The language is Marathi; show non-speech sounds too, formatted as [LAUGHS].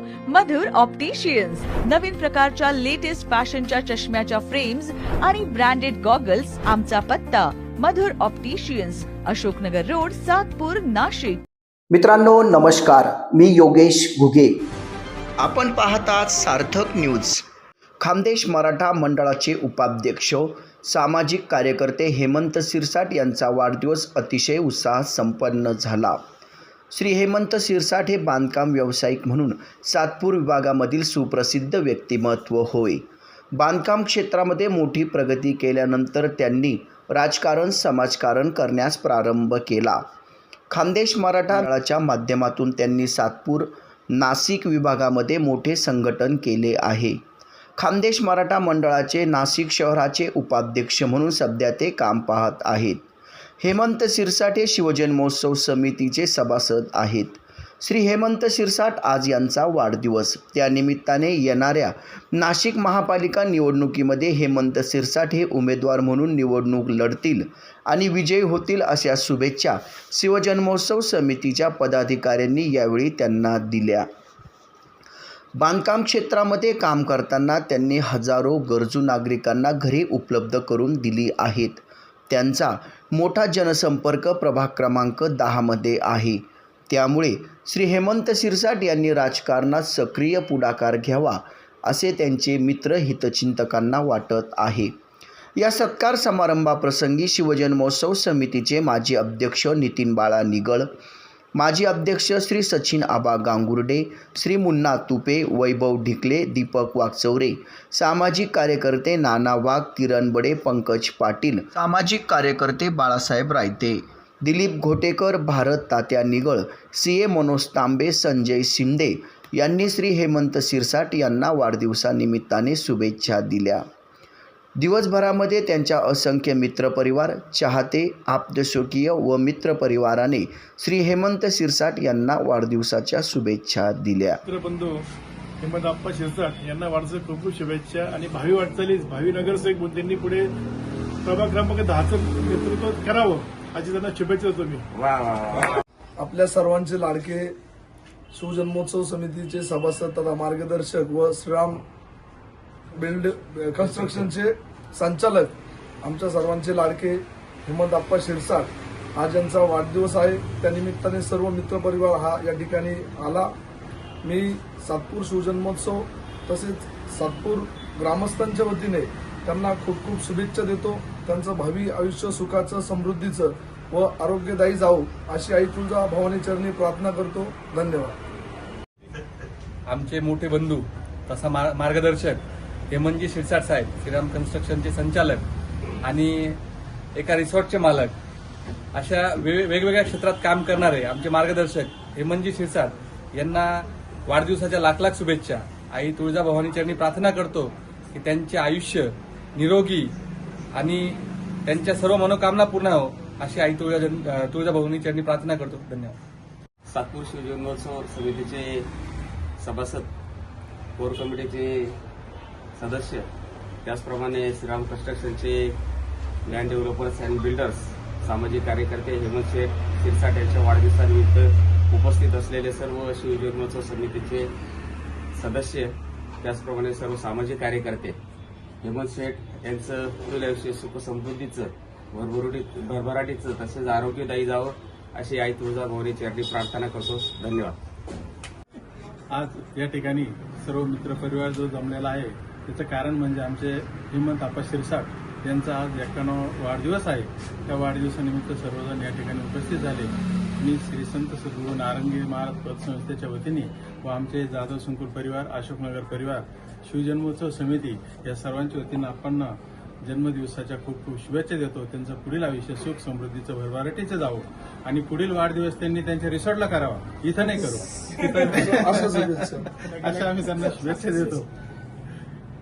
मधुर ऑप्टिशियन्स नवीन प्रकारच्या लेटेस्ट फॅशनच्या चष्म्याच्या फ्रेम्स आणि ब्रँडेड गॉगल्स आमचा पत्ता. Madhur opticians Ashoknagar road Satpur Nashik. मित्रांनो नमस्कार. मी योगेश घुगे. आपण पाहतात सार्थक न्यूज खानदेश मराठा मंडळाचे उपाध्यक्ष सामाजिक कार्यकर्ते हेमंत सिरसाट यांचा वाढदिवस अतिशय उत्साहात संपन्न झाला. श्री हेमंत सिरसाट हे बांधकाम व्यावसायिक म्हणून सातपूर विभागामधील सुप्रसिद्ध व्यक्तिमत्व होय. बांधकाम क्षेत्रामध्ये मोठी प्रगती केल्यानंतर त्यांनी राजकारण समाजकारण करण्यास प्रारंभ केला. खानदेश मराठा माध्यमातून त्यांनी सातपूर नाशिक विभागामध्ये मोठे संघटन केले आहे. खानदेश मराठा मंडळाचे नाशिक शहराचे उपाध्यक्ष म्हणून सध्या ते काम पाहत आहेत. हेमंत सिरसाट हे शिवजन्मोत्सव समितीचे सभासद आहेत. श्री हेमंत शिरसाट आज यांचा वाढदिवस. त्यानिमित्ताने येणाऱ्या नाशिक महापालिका निवडणुकीमध्ये हेमंत सिरसाट हे उमेदवार म्हणून निवडणूक लढतील आणि विजयी होतील अशा शुभेच्छा शिवजन्मोत्सव समितीच्या पदाधिकाऱ्यांनी यावेळी त्यांना दिल्या. बांधकाम क्षेत्रामध्ये काम करताना त्यांनी हजारो गरजू नागरिकांना घरे उपलब्ध करून दिली आहेत. त्यांचा मोठा जनसंपर्क प्रभाग क्रमांक दहामध्ये आहे. त्यामुळे श्री हेमंत शिरसाट यांनी राजकारणात सक्रिय पुढाकार घ्यावा असे त्यांचे मित्र हितचिंतकांना वाटत आहे. या सत्कार समारंभाप्रसंगी शिवजन्मोत्सव समितीचे माजी अध्यक्ष नितीन बाळा निगळ माजी अध्यक्ष श्री सचिन आबा गांगुर्डे श्री मुन्ना तुपे वैभव ढिकले दीपक वागचौरे सामाजिक कार्यकर्ते नाना वाघ किरण बडे पंकज पाटील सामाजिक कार्यकर्ते बाळासाहेब रायते दिलीप घोटेकर भारत तात्या निगळ सी ए मनोज तांबे संजय शिंदे यांनी श्री हेमंत सिरसाट यांना वाढदिवसानिमित्ताने शुभेच्छा दिल्या. दिवसभरामध्ये त्यांच्या असंख्य मित्रपरिवार चाहते आप्तशोकीय व मित्रपरिवाराने श्री हेमंत सिरसाट यांना वाढदिवसाच्या शुभेच्छा दिल्या. मित्रबंधू हेमंतप्पा शिरसाट यांना वाढदिवस खूप खूप शुभेच्छा आणि भावी वाटचालीस भावी नगरसेवक म्हणून त्यांनी पुढे प्रभाग क्रमांक दहाचं नेतृत्व करावं अशी त्यांना शुभेच्छा देतो मी. आपल्या सर्वांचे लाडके शिवजन्मोत्सव समितीचे सभासद तथा मार्गदर्शक व श्रीराम बिल्ड कन्स्ट्रक्शनचे संचालक आमच्या सर्वांचे लाडके हेमंत आप्पा शिरसाट आज यांचा वाढदिवस आहे. त्यानिमित्ताने सर्व मित्रपरिवार हा या ठिकाणी आला. मी सातपूर शिवजन्मोत्सव तसेच सातपूर ग्रामस्थांच्या वतीने त्यांना खूप खूप शुभेच्छा देतो. त्यांचं भावी आयुष्य सुखाचं समृद्धीचं व आरोग्यदायी जाऊ अशी आई तुळजा भवानी चरणी प्रार्थना करतो. धन्यवाद. आमचे मोठे बंधू तसा मार्गदर्शक हेमनजी शिरसाट साहेब श्रीराम कन्स्ट्रक्शनचे संचालक आणि एका रिसॉर्टचे मालक अशा वेगवेगळ्या क्षेत्रात काम करणारे आमचे मार्गदर्शक हेमनजी शिरसाट यांना वाढदिवसाच्या लाख लाख शुभेच्छा. आई तुळजाभवानी चरणी प्रार्थना करतो की त्यांचे आयुष्य निरोगी आणि त्यांच्या सर्व मनोकामना पूर्ण हो अशी आई तुळजा तुळजाभवानी चरणी प्रार्थना करतो. धन्यवाद. सातपूर शिवजन्मोत्सव समितीचे सभासद कोर कमिटीचे सदस्य. त्याचप्रमाणे श्रीराम कन्स्ट्रक्शनचे लँड डेव्हलपर्स अँड बिल्डर्स सामाजिक कार्यकर्ते हेमंत शेठ शिरसाट यांच्या वाढदिवसानिमित्त उपस्थित असलेले सर्व शिवजन्मोत्सव समितीचे सदस्य त्याचप्रमाणे सर्व सामाजिक कार्यकर्ते हेमंत शेठ यांचं पुढील आयुष्य सुख समृद्धीचं भरभरुटीत भरभराटीचं तसेच आरोग्यदायी जावं अशी आई तुळजाभवानी चरणी प्रार्थना करतो. धन्यवाद. आज या ठिकाणी सर्व मित्रपरिवार जो जमलेला आहे त्याचं कारण म्हणजे आमचे हेमंत आप्पा शिरसाट यांचा आज एक्कावन्न वाढदिवस आहे. त्या वाढदिवसानिमित्त सर्वजण या ठिकाणी उपस्थित झाले. मी श्री संत सद्गुरू नारंगी महाराज पतसंस्थेच्या वतीने व आमचे जाधव संकुल परिवार अशोकनगर परिवार शिवजन्मोत्सव समिती या सर्वांच्या वतीनं आपण जन्मदिवसाच्या खूप खूप शुभेच्छा देतो. त्यांचं पुढील आयुष्य सुख समृद्धीचं भरभराटीचं जावं. आणि पुढील वाढदिवस त्यांनी त्यांच्या रिसॉर्टला करावा. इथं नाही करू. [LAUGHS] अशा आम्ही त्यांना शुभेच्छा देतो.